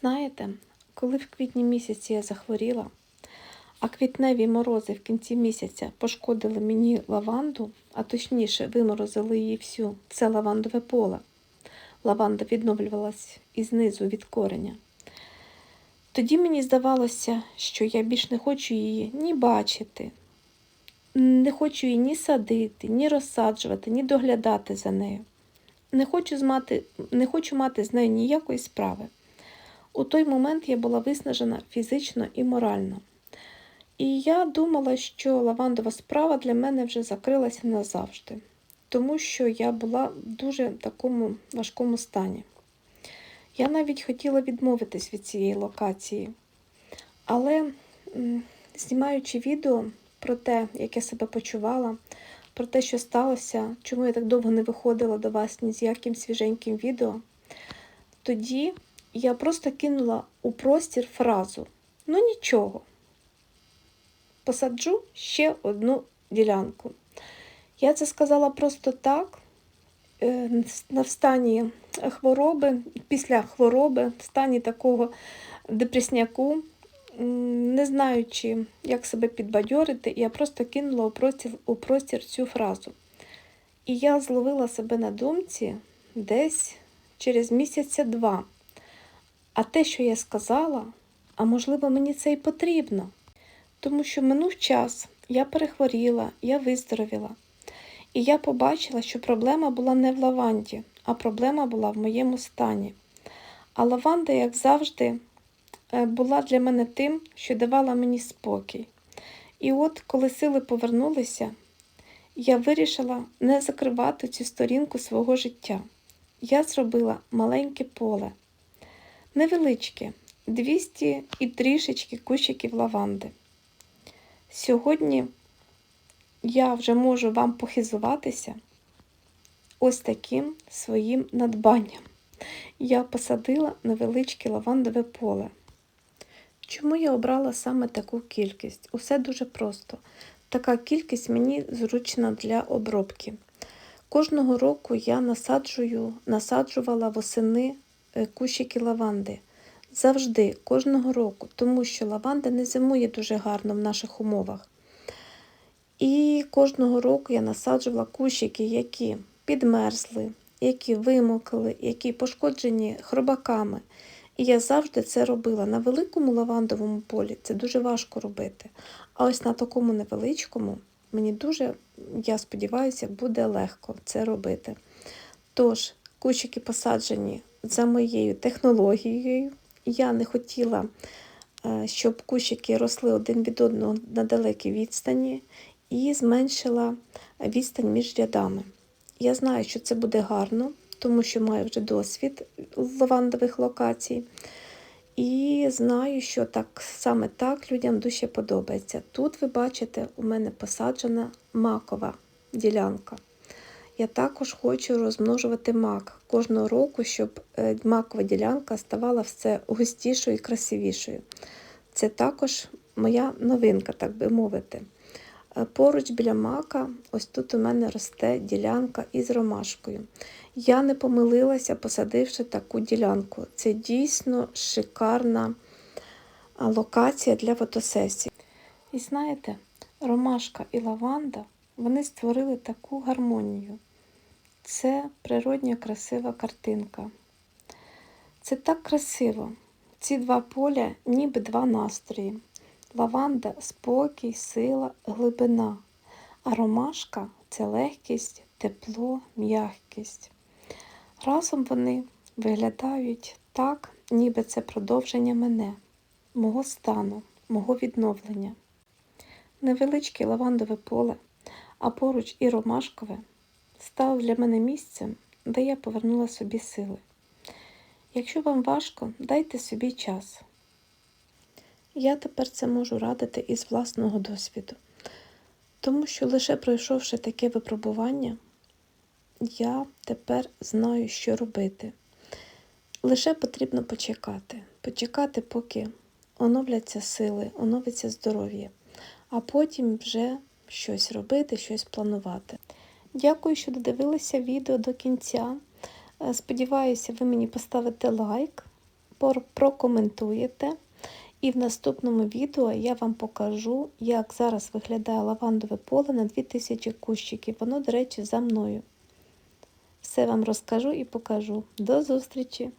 Знаєте, коли в квітні місяці я захворіла, а квітневі морози в кінці місяця пошкодили мені лаванду, а точніше виморозили її всю, це лавандове поле. Лаванда відновлювалась і знизу від кореня. Тоді мені здавалося, що я більш не хочу її ні бачити, не хочу її ні садити, ні розсаджувати, ні доглядати за нею. Не хочу, змати, не хочу мати з нею ніякої справи. У той момент я була виснажена фізично і морально. І я думала, що лавандова справа для мене вже закрилася назавжди, тому що я була в дуже такому важкому стані. Я навіть хотіла відмовитись від цієї локації, але знімаючи відео про те, як я себе почувала, про те, що сталося, чому я так довго не виходила до вас ні з яким свіженьким відео, тоді я просто кинула у простір фразу: ну нічого, посаджу ще одну ділянку. Я це сказала просто так, е, на в стані хвороби, після хвороби, в стані такого депресняку, не знаючи, як себе підбадьорити, я просто кинула у простір, у простір цю фразу. І я зловила себе на думці десь через місяця два. А те, що я сказала, а можливо, мені це і потрібно. Тому що минув час, я перехворіла, я виздоровіла. І я побачила, що проблема була не в лаванді, а проблема була в моєму стані. А лаванда, як завжди, е, була для мене тим, що давала мені спокій. І от, коли сили повернулися, я вирішила не закривати цю сторінку свого життя. Я зробила маленьке поле, невеличке, 200 і трішечки кущиків лаванди. Сьогодні я вже можу вам похизуватися ось таким своїм надбанням. Я посадила невеличке лавандове поле. Чому я обрала саме таку кількість? Усе дуже просто. Така кількість мені зручна для обробки. Кожного року я насаджую, насаджувала восени кущики лаванди. Завжди, кожного року, тому що лаванда не зимує дуже гарно в наших умовах. І кожного року я насаджувала кущики, які підмерзли, які вимокли, які пошкоджені хробаками. І я завжди це робила. На великому лавандовому полі це дуже важко робити. А ось на такому невеличкому мені дуже, я сподіваюся, буде легко це робити. Тож, кущики посаджені за моєю технологією. Я не хотіла, е, щоб кущики росли один від одного на далекій відстані і зменшила відстань між рядами. Я знаю, що це буде гарно, тому що маю вже досвід лавандових локацій. І знаю, що так саме так людям дуже подобається. Тут ви бачите, у мене посаджена макова ділянка. Я також хочу розмножувати мак кожного року, щоб е, макова ділянка ставала все густішою і красивішою. Це також моя новинка, так би мовити. Е, поруч біля мака, ось тут у мене росте ділянка із ромашкою. Я не помилилася, посадивши таку ділянку. Це дійсно шикарна локація для фотосесії. І знаєте, ромашка і лаванда вони створили таку гармонію. Це природня красива картинка. Це так красиво. Ці два поля, ніби два настрої. Лаванда спокій, сила, глибина, а ромашка це легкість, тепло, м'якість. Разом вони виглядають так, ніби це продовження мене, мого стану, мого відновлення. Невеличке лавандове поле, а поруч і ромашкове стало для мене місцем, де я повернула собі сили. Якщо вам важко, дайте собі час. Я тепер це можу радити із власного досвіду, тому що лише пройшовши таке випробування, я тепер знаю, що робити. Лише потрібно почекати, почекати, поки оновляться сили, оновиться здоров'я, а потім вже щось робити, щось планувати. Дякую, що додивилися відео до кінця. Е, Сподіваюся, ви мені поставите лайк прокоментуєте. І в наступному відео я вам покажу, як зараз виглядає лавандове поле на 2000 кущиків. Воно, до речі, за мною. Все вам розкажу і покажу. До зустрічі!